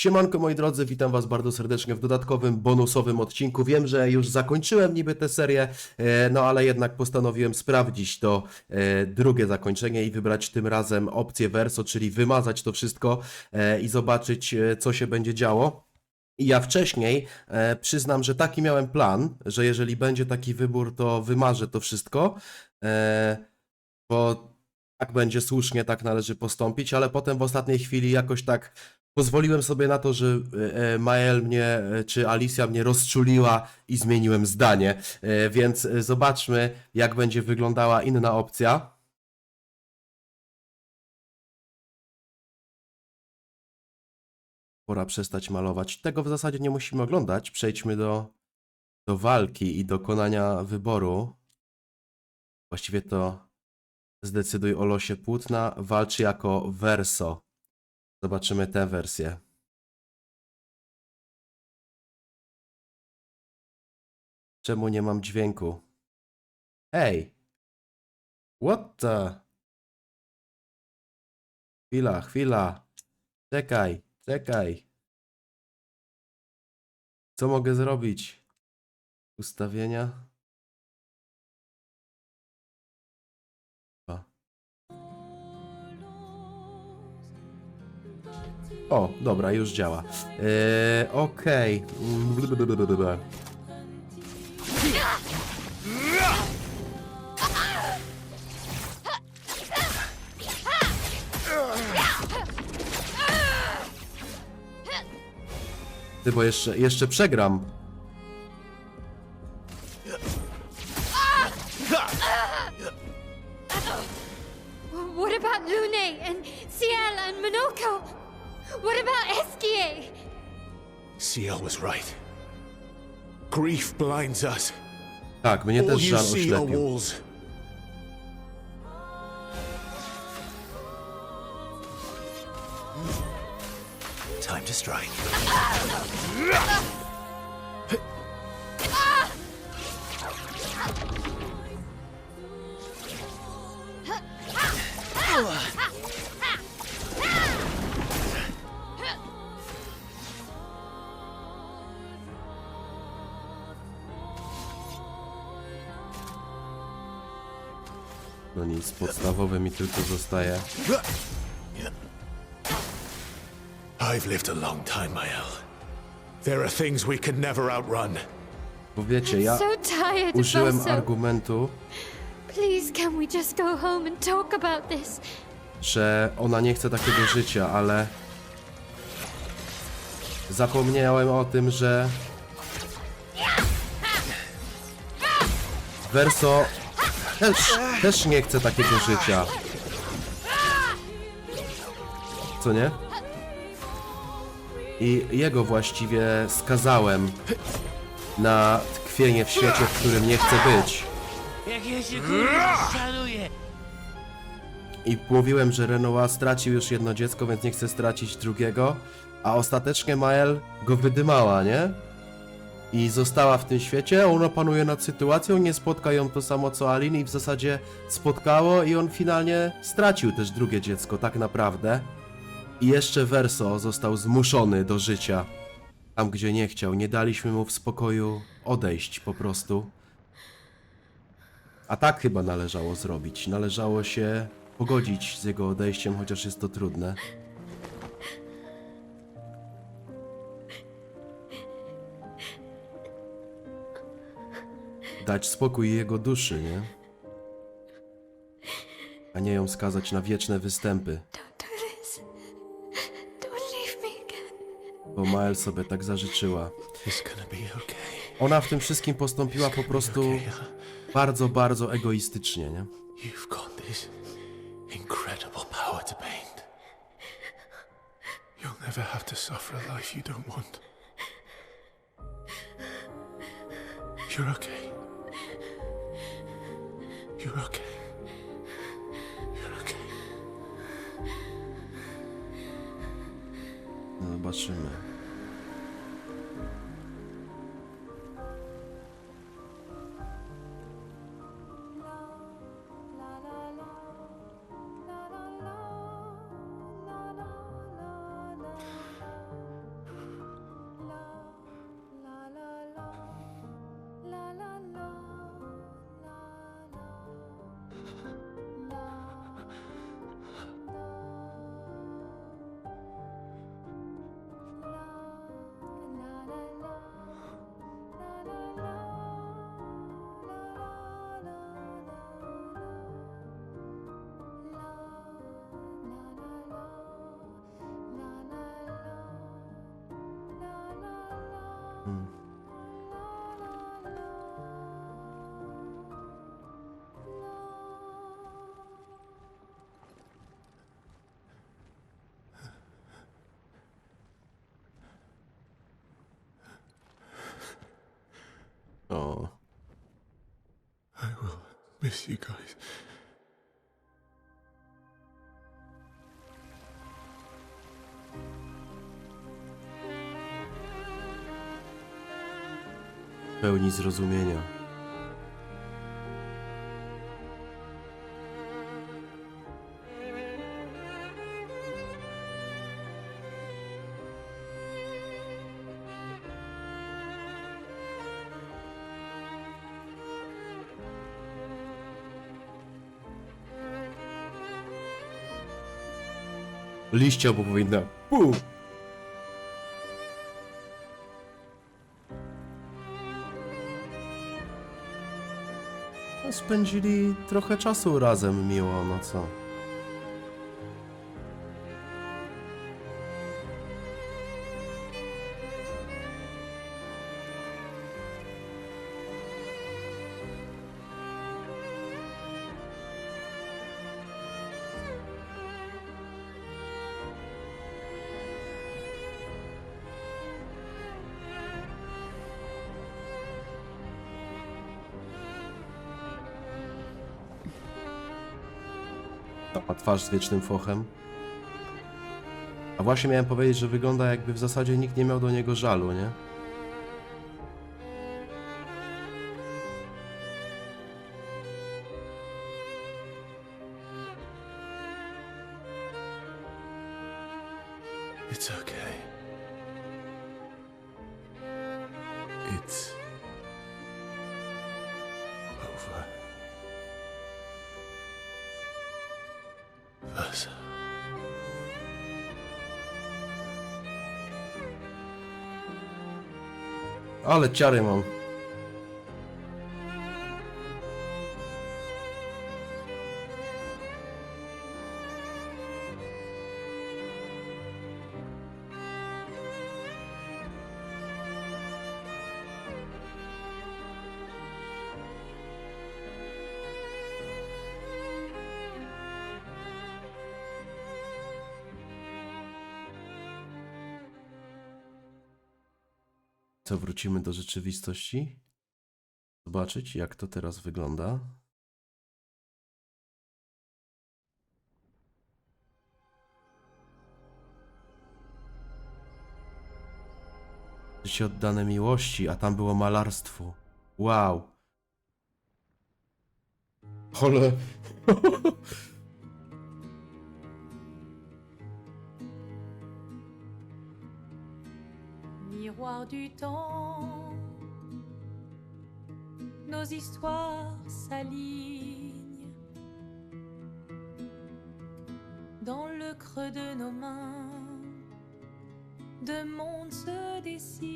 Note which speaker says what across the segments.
Speaker 1: Siemanko moi drodzy, witam was bardzo serdecznie w dodatkowym, bonusowym odcinku. Wiem, że już zakończyłem niby tę serię, e, no ale jednak postanowiłem sprawdzić to e, drugie zakończenie i wybrać tym razem opcję Verso, czyli wymazać to wszystko e, i zobaczyć co się będzie działo. I ja wcześniej e, przyznam, że taki miałem plan, że jeżeli będzie taki wybór, to wymarzę to wszystko, e, bo tak będzie słusznie, tak należy postąpić, ale potem w ostatniej chwili jakoś tak pozwoliłem sobie na to, że e, e, Mael mnie, e, czy Alicja mnie rozczuliła i zmieniłem zdanie. Więc zobaczmy, jak będzie wyglądała inna opcja. Pora przestać malować. Tego w zasadzie nie musimy oglądać. Przejdźmy do, do walki i dokonania wyboru. Właściwie to zdecyduj o losie płótna. Walczy jako verso. Zobaczymy tę wersję. Czemu nie mam dźwięku? Ej! What the? Chwila, chwila. Czekaj, czekaj. Co mogę zrobić? Ustawienia. O, dobra, już działa. Eee, Okej. Blablabla. Ty, bo jeszcze, jeszcze przegram. Tak, mnie też
Speaker 2: you
Speaker 1: żal
Speaker 2: see are
Speaker 1: oślepił.
Speaker 2: walls. Time to strike.
Speaker 1: No nic, podstawowe mi tylko zostaje.
Speaker 2: I've lived a long time, Mael. There are things we can never outrun.
Speaker 1: Bo wiecie, ja
Speaker 3: so tired
Speaker 1: użyłem
Speaker 3: Verso.
Speaker 1: argumentu,
Speaker 3: Please, can we just go home and talk about this?
Speaker 1: że ona nie chce takiego życia, ale zapomniałem o tym, że Verso też, też nie chce takiego życia. Co nie? I jego właściwie skazałem na tkwienie w świecie, w którym nie chce być.
Speaker 4: Jak ja się kurwa szanuję!
Speaker 1: I mówiłem, że Renoir stracił już jedno dziecko, więc nie chce stracić drugiego, a ostatecznie Mael go wydymała, nie? I została w tym świecie, ona panuje nad sytuacją, nie spotka ją to samo co Alin i w zasadzie spotkało i on finalnie stracił też drugie dziecko, tak naprawdę. I jeszcze Verso został zmuszony do życia. Tam, gdzie nie chciał, nie daliśmy mu w spokoju odejść po prostu. A tak chyba należało zrobić. Należało się pogodzić z jego odejściem, chociaż jest to trudne. Dać spokój jego duszy, nie? A nie ją skazać na wieczne występy,
Speaker 3: Don't do this. Don't leave me again.
Speaker 1: bo Mael sobie tak zażyczyła.
Speaker 2: It's gonna be okay.
Speaker 1: Ona w tym wszystkim postąpiła po prostu bardzo, bardzo egoistycznie, nie?
Speaker 2: You've got this incredible power to paint. You'll never have to suffer a life you don't want. You're okay. You're okay. You're okay.
Speaker 1: No.
Speaker 2: Miss you guys.
Speaker 1: pełni zrozumienia. Liścia bo powinna. Pu! No, Spędzili trochę czasu razem miło, no co? A twarz z wiecznym fochem. A właśnie miałem powiedzieć, że wygląda jakby w zasadzie nikt nie miał do niego żalu, nie? Ale ciary mam. Co, wrócimy do rzeczywistości? Zobaczyć, jak to teraz wygląda. Życie oddane miłości, a tam było malarstwo. Wow. Ale...
Speaker 5: Du temps, nos histoires s'alignent dans le creux de nos mains. Deux mondes se dessinent,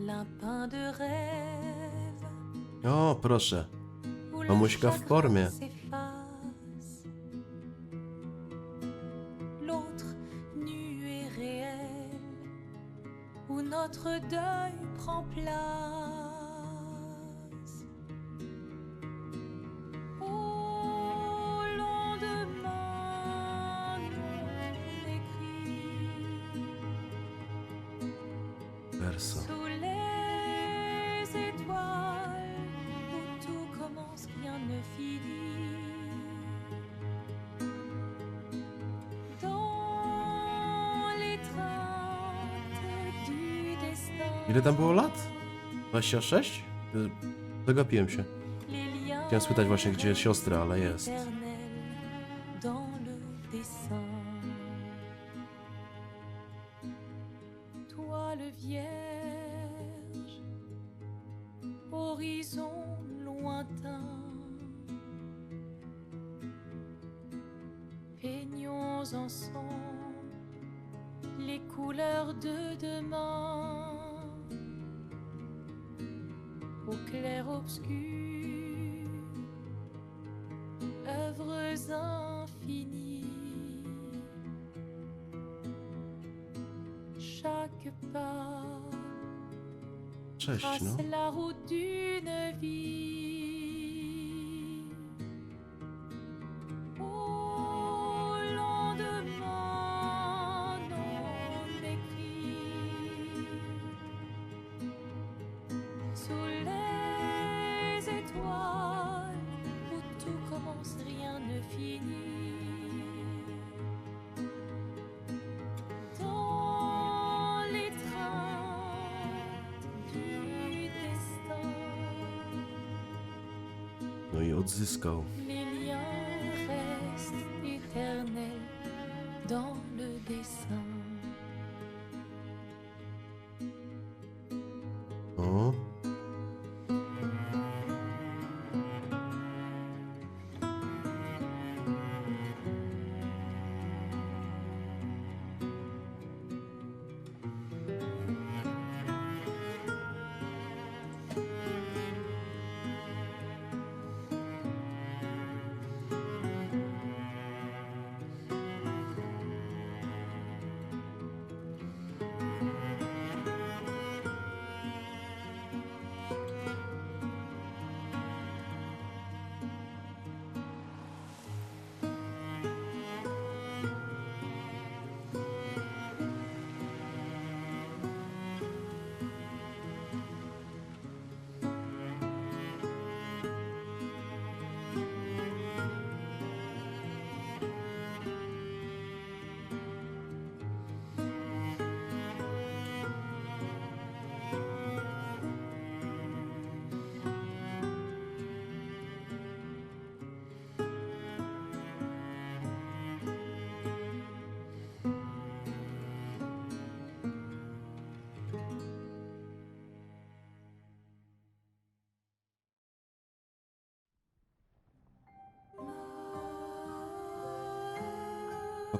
Speaker 5: l'un peint de rêve.
Speaker 1: O, proszę. Mamuśka w formie.
Speaker 5: Destin,
Speaker 1: Ile tam było lat? 26? Y, Zagapiłem się.
Speaker 5: les liens
Speaker 1: Chciałem spytać właśnie, gdzie jest siostra, ale jest.
Speaker 5: Les couleurs de demain. Au clair obscur, œuvres infinies. quelques pas.
Speaker 1: Cześć, no.
Speaker 5: Trace la route d'une vie. Les liens restent éternels dans le dessin.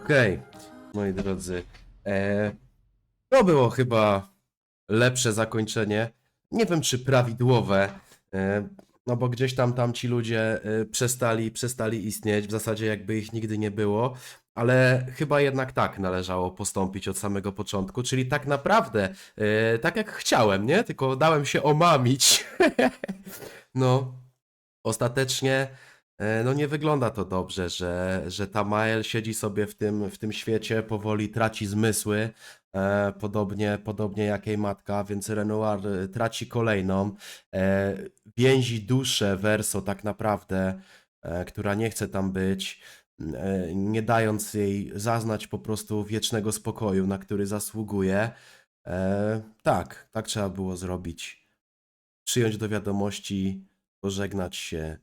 Speaker 1: Okej, moi drodzy. E, to było chyba lepsze zakończenie. Nie wiem, czy prawidłowe. E, no bo gdzieś tam tamci ludzie e, przestali, przestali istnieć, w zasadzie jakby ich nigdy nie było. Ale chyba jednak tak należało postąpić od samego początku, czyli tak naprawdę, e, tak jak chciałem, nie? Tylko dałem się omamić. no, ostatecznie No nie wygląda to dobrze, że, że Tamael siedzi sobie w tym, w tym świecie, powoli traci zmysły, e, podobnie, podobnie jak jej matka, więc Renoir e, traci kolejną, e, więzi duszę Verso tak naprawdę, e, która nie chce tam być, e, nie dając jej zaznać po prostu wiecznego spokoju, na który zasługuje. E, tak, tak trzeba było zrobić. Przyjąć do wiadomości, pożegnać się,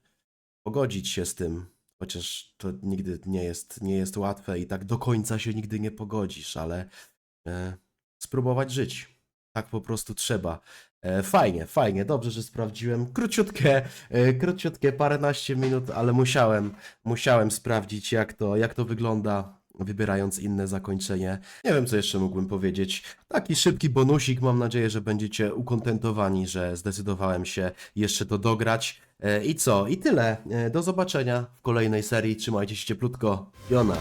Speaker 1: pogodzić się z tym, chociaż to nigdy nie jest, nie jest łatwe i tak do końca się nigdy nie pogodzisz, ale e, spróbować żyć. Tak po prostu trzeba. E, fajnie, fajnie, dobrze, że sprawdziłem. Króciutkie, e, króciutkie, paręnaście minut, ale musiałem, musiałem sprawdzić, jak to, jak to wygląda, wybierając inne zakończenie. Nie wiem, co jeszcze mógłbym powiedzieć. Taki szybki bonusik, mam nadzieję, że będziecie ukontentowani, że zdecydowałem się jeszcze to dograć. E, I co? I tyle. E, Do zobaczenia w kolejnej serii. Trzymajcie się cieplutko. Jona.